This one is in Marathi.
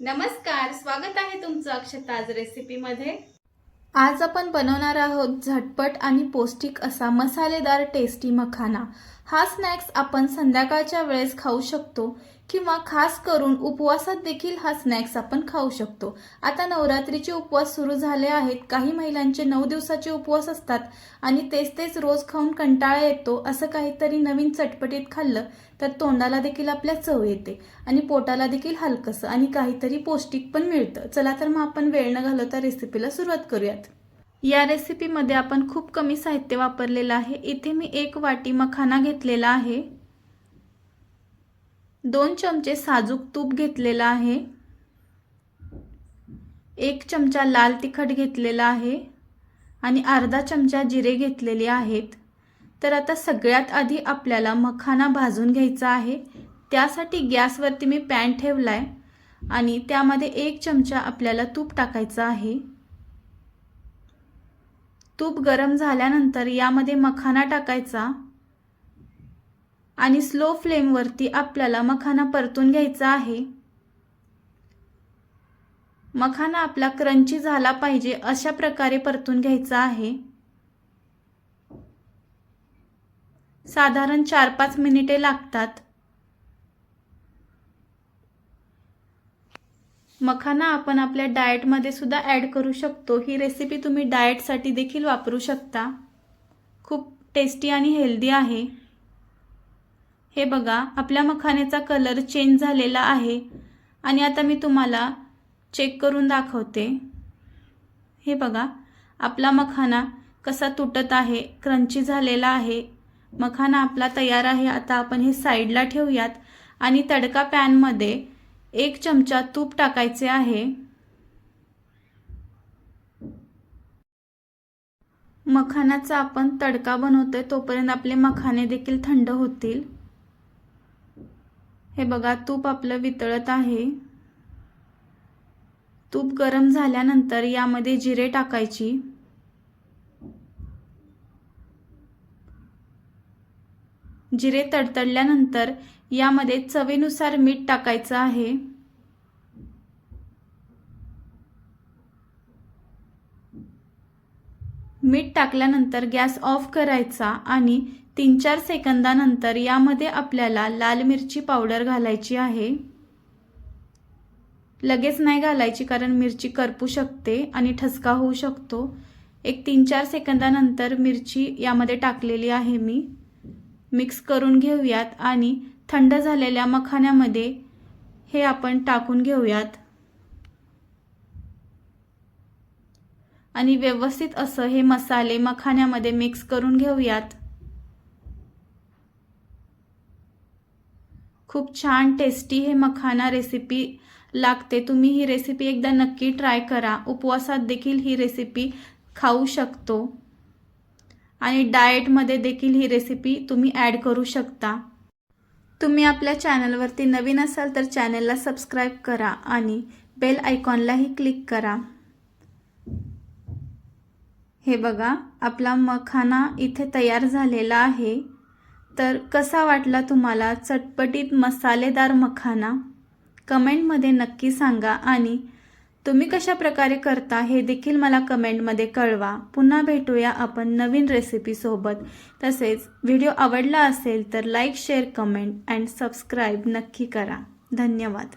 नमस्कार स्वागत आहे तुमचं अक्षताज रेसिपीमध्ये आज आपण बनवणार आहोत झटपट आणि पौष्टिक असा मसालेदार टेस्टी मखाना. हा स्नॅक्स आपण संध्याकाळच्या वेळेस खाऊ शकतो. किंवा खास करून उपवासात देखील हा स्नॅक्स आपण खाऊ शकतो. आता नवरात्रीचे उपवास सुरू झाले आहेत. काही महिलांचे नऊ दिवसाचे उपवास असतात आणि तेच तेच रोज खाऊन कंटाळा येतो असं काहीतरी नवीन चटपटीत खाल्लं तर तोंडाला देखील आपल्या चव येते आणि पोटाला देखील हलकसं आणि काहीतरी पौष्टिक पण मिळतं. चला तर मग आपण वेळ न घालवता रेसिपीला सुरुवात करूयात. या रेसिपीमध्ये आपण खूप कमी साहित्य वापरलेलं आहे. इथे मी एक वाटी मखाना घेतलेला आहे. दोन चमचे साजूक तूप घेतलेलं आहे. एक चमचा लाल तिखट घेतलेला आहे आणि अर्धा चमचा जिरे घेतलेले आहेत. तर आता सगळ्यात आधी आपल्याला मखाना भाजून घ्यायचा आहे. त्यासाठी गॅसवरती मी पॅन ठेवला आहे आणि त्यामध्ये एक चमचा आपल्याला तूप टाकायचं आहे. तूप गरम झाल्यानंतर यामध्ये मखाना टाकायचा. आणि स्लो फ्लेमवरती आपल्याला मखाना परतून घ्यायचा आहे. मखाना आपला क्रंची झाला पाहिजे अशा प्रकारे परतून घ्यायचा आहे. साधारण चार पाच मिनिटे लागतात. मखाना आपण आपल्या डाएटमध्ये सुद्धा ॲड करू शकतो. ही रेसिपी तुम्ही डाएटसाठी देखील वापरू शकता. खूप टेस्टी आणि हेल्दी आहे. हे बघा आपल्या मखाण्याचा कलर चेंज झालेला आहे. आणि आता मी तुम्हाला चेक करून दाखवते. हे बघा आपला मखाना कसा तुटत आहे क्रंची झालेला आहे. मखाना आपला तयार आहे आता आपण हे साईडला ठेवूयात. आणि तडका पॅनमध्ये एक चमचा तूप टाकायचे आहे. मखानाचा आपण तडका बनवतोय तोपर्यंत आपले मखाने देखील थंड होतील. हे बघा तूप आपलं वितळत आहे. तूप गरम झाल्यानंतर यामध्ये जिरे टाकायची. जिरे तडतडल्यानंतर यामध्ये चवीनुसार मीठ टाकायचं आहे. मीठ टाकल्यानंतर गॅस ऑफ करायचा आणि तीन चार सेकंदानंतर यामध्ये आपल्याला लाल मिरची पावडर घालायची आहे. लगेच नाही घालायची कारण मिरची करपू शकते आणि ठसका होऊ शकतो. एक तीन चार सेकंदानंतर मिरची यामध्ये टाकलेली आहे मी. मिक्स करून घेऊयात आणि थंड झालेल्या मखाण्यामध्ये हे आपण टाकून घेऊयात. आणि व्यवस्थित असं हे मसाले मखाण्यामध्ये मिक्स करून घेऊयात. खूप छान टेस्टी हे मखाना रेसिपी लागते. तुम्ही ही रेसिपी एकदा नक्की ट्राय करा. उपवासात देखील ही रेसिपी खाऊ शकतो. आणि डाएटमध्ये देखील ही रेसिपी तुम्ही ॲड करू शकता. तुम्ही आपल्या चॅनलवरती नवीन असाल तर चॅनलला सबस्क्राईब करा आणि बेल आयकॉनलाही क्लिक करा. हे बघा आपला मखाना इथे तयार झालेला आहे. तर कसा वाटला तुम्हाला चटपटीत मसालेदार मखाना? कमेंटमध्ये नक्की सांगा आणि तुम्ही कशा प्रकारे करता हे देखील मला कमेंटमध्ये कळवा. पुन्हा भेटूया आपण नवीन रेसिपीसोबत तसेच व्हिडिओ आवडला असेल तर like share comment and subscribe नक्की करा. धन्यवाद.